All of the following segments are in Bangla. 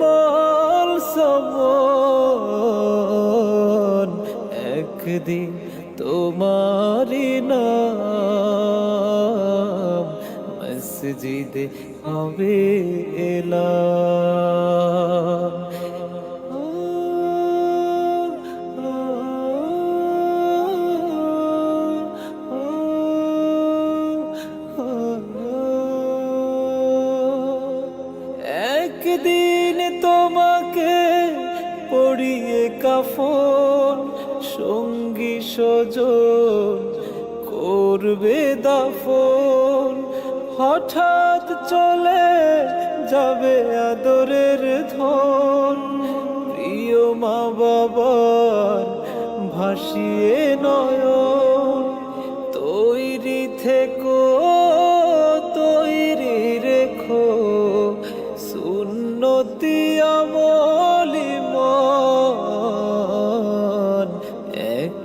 মাল সমন। একদিন তোমারি নাম মসজিদে হবে এলাম। কাফন, সঙ্গী সজন করবে দাফন। হঠাৎ চলে যাবে আদরের ধন। প্রিয় মা বাবার ভাসিয়ে নয়ন, তৈরি থেকো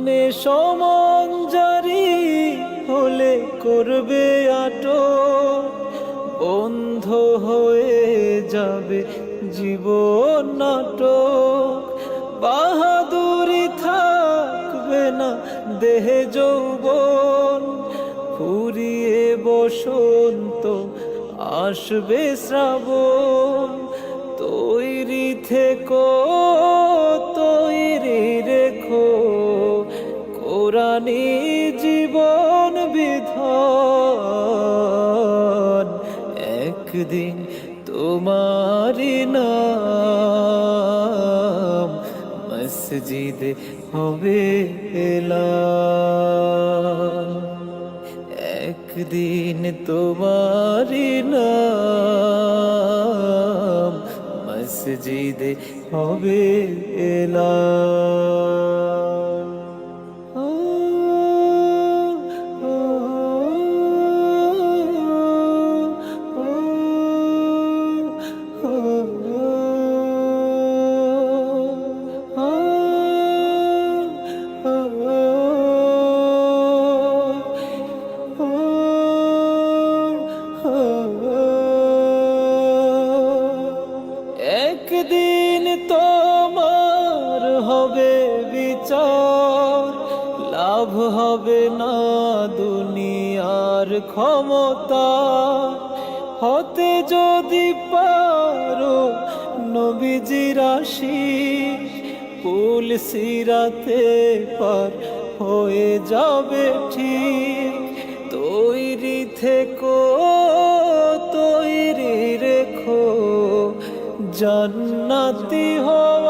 নামে সমন জারি হলে করবে আটো বন্ধ হয়ে যাবে জীবন নাটক। বাহাদুরি থাকবে না দেহে যৌবন। ফুরিয়ে বসন্ত আসবে শ্রাবণ। তৈরি থেকো তৈরি কোরআনি জীবন বিধান। একদিন তোমারি নাম মসজিদে হবে একদিন তোমারি নাম মসজিদে হবে এলাম। লাভ হবে না দুনিয়ার ক্ষমতা। হতে যদি পারো নবীজির আশিস ফুল সিরাতে পার হয়ে যাবে ঠিক। তৈরি থেকো, তৈরি রেখো, জান্নাতি হওয়ার